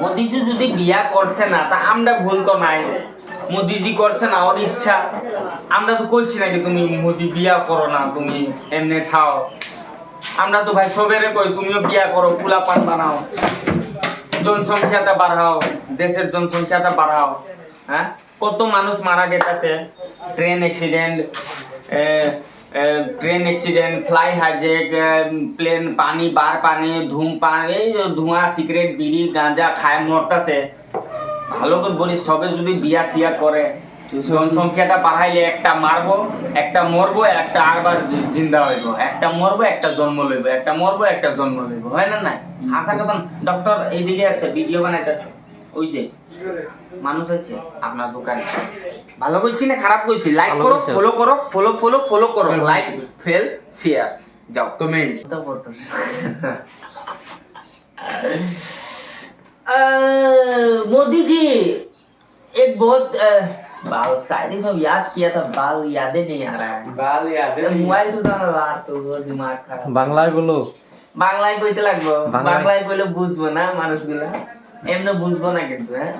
মোদিজি যদি বিয়া করছে না, তা আমরা ভুল তো নাই। মোদিজি করছে না, ওর ইচ্ছা। আমরা তো কইছি নাকি তুমি মোদি বিয়া করো না, তুমি এমনি খাও আমরা তো ভাই সবেরে কই, তুমিও বিয়া করো পোলা পান বানাও। জনসংখ্যাটা বাড়াও, দেশের জনসংখ্যাটা বাড়াও হ্যাঁ? কত মানুষ মারা গেছে, train, accident train accident fly hijack plane পানি বার পানি ধূম পানি এই ধোঁয়া সিগারেট বিড়ি গাঁজা খায় মরতাছে। ভালো করে বলি সবে যদি বিয়া সিয়া করে জনসংখ্যাটা বাড়াইলে একটা মারবো একটা মরবো একটা আরবার জিন্দা হইব। একটা মরবো একটা জন্ম লইব। একটা মরবো একটা জন্ম লইব। হয় না নাই? হাসা কথা ডক্টর এইদিকে আছে ভিডিও বানাইতেছে। ওই যে মানুষ আছে আপনার দোকানে ভালো কইছি না খারাপ কইছি লাইক ভালো করো কইছো। ফলো করো ফলো ফলো ফলো করো হুম। লাইক ফেল শেয়ার যাও কমেন্ট तो बोलते अ, मोदी जी एक बहुत अ, बाल शायरी सब याद किया था बाल यादें नहीं आ रहा है বাল ইয়াদে মোবাইল তো না লার তো দিমাগ খারাপ বাংলায় বলো বাংলায় কইতে লাগবো বাংলায়- বাংলায় কইলে বুঝবো না মানুষগুলা এমনি বুঝব না কিন্তু হ্যাঁ?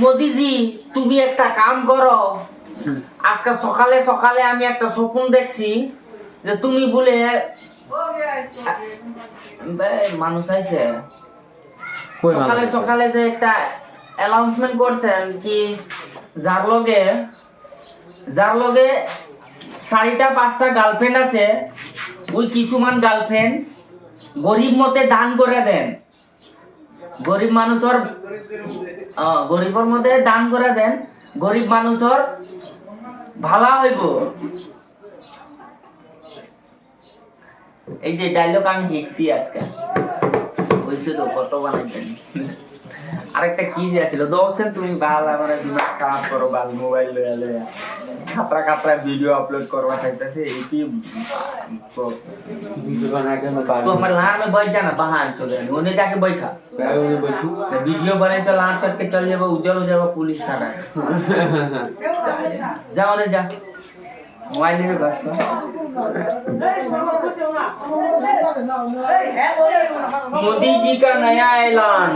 মোদিজি তুমি একটা কাম করো। আজকে সকালে সকালে আমি একটা স্বপ্ন দেখছি যে তুমি বলে মানুষ আইছে। কই সকালে সকালে যে একটা অ্যানাউন্সমেন্ট করছেন কি যার লগে যার লগে চারিটা পাঁচটা গার্লফ্রেন্ড আছে ওই কিছুমান গার্লফ্রেন্ড গরিব মতে দান করে দেন। গরিব মানুষের গরিবর মধ্যে দান করে দেন গরিব মানুষের ভালা হইব। এই যে ডায়লগ আমি শিখছি আজকে। হয়েছে তো, কত বানাইতেন আরেকটা কি যে আছিল দোষেন তুমি বাল আমার দিমাগ খারাপ করো বাল মোবাইল লয়া লয়া খাতরা খাতরা ভিডিও আপলোড করবা চাইতেছে এই কি ভিডিও বানা के मैं तो हमारे लार में बैठ जाना बाहर चले उन्हें जाके बैठा मैं बैठू वीडियो बने तो लार चढ़ के चल जाएगा उजल हो जाएगा पुलिस थाना जाओ ने जा मोबाइल लेके बस मोदी जी का नया ऐलान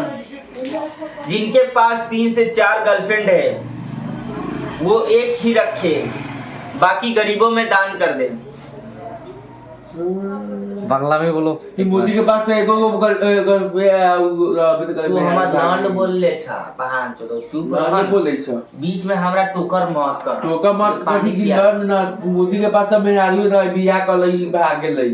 जिनके पास तीन से चार गर्लफ्रेंड है वो एक ही रखे बाकी गरीबों में दान कर दे। बांग्ला में बोलो। कि मोदी के पास तो एक को तू हमार लॉन्ड बोल ले छा पहाड़ चलो चुप रह। बोले छ। बीच में हमरा टोकर मत कर। टोका मत पानी कथी की मोदी के पास तो मैं आदमी रह बियाह कर लई भाग गेलै।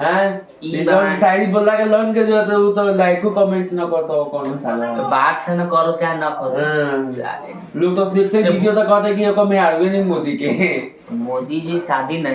हैं जब शायरी बोला के लोन के जो तो वो तो लाइको कमेंट ना करता हो कौन साला बात से ना करो चाहे ना करो। लोग तो सिर्फ़ से वीडियो तो कहते कि ये को मैं नहीं मोदी के मोदी जी शादी नहीं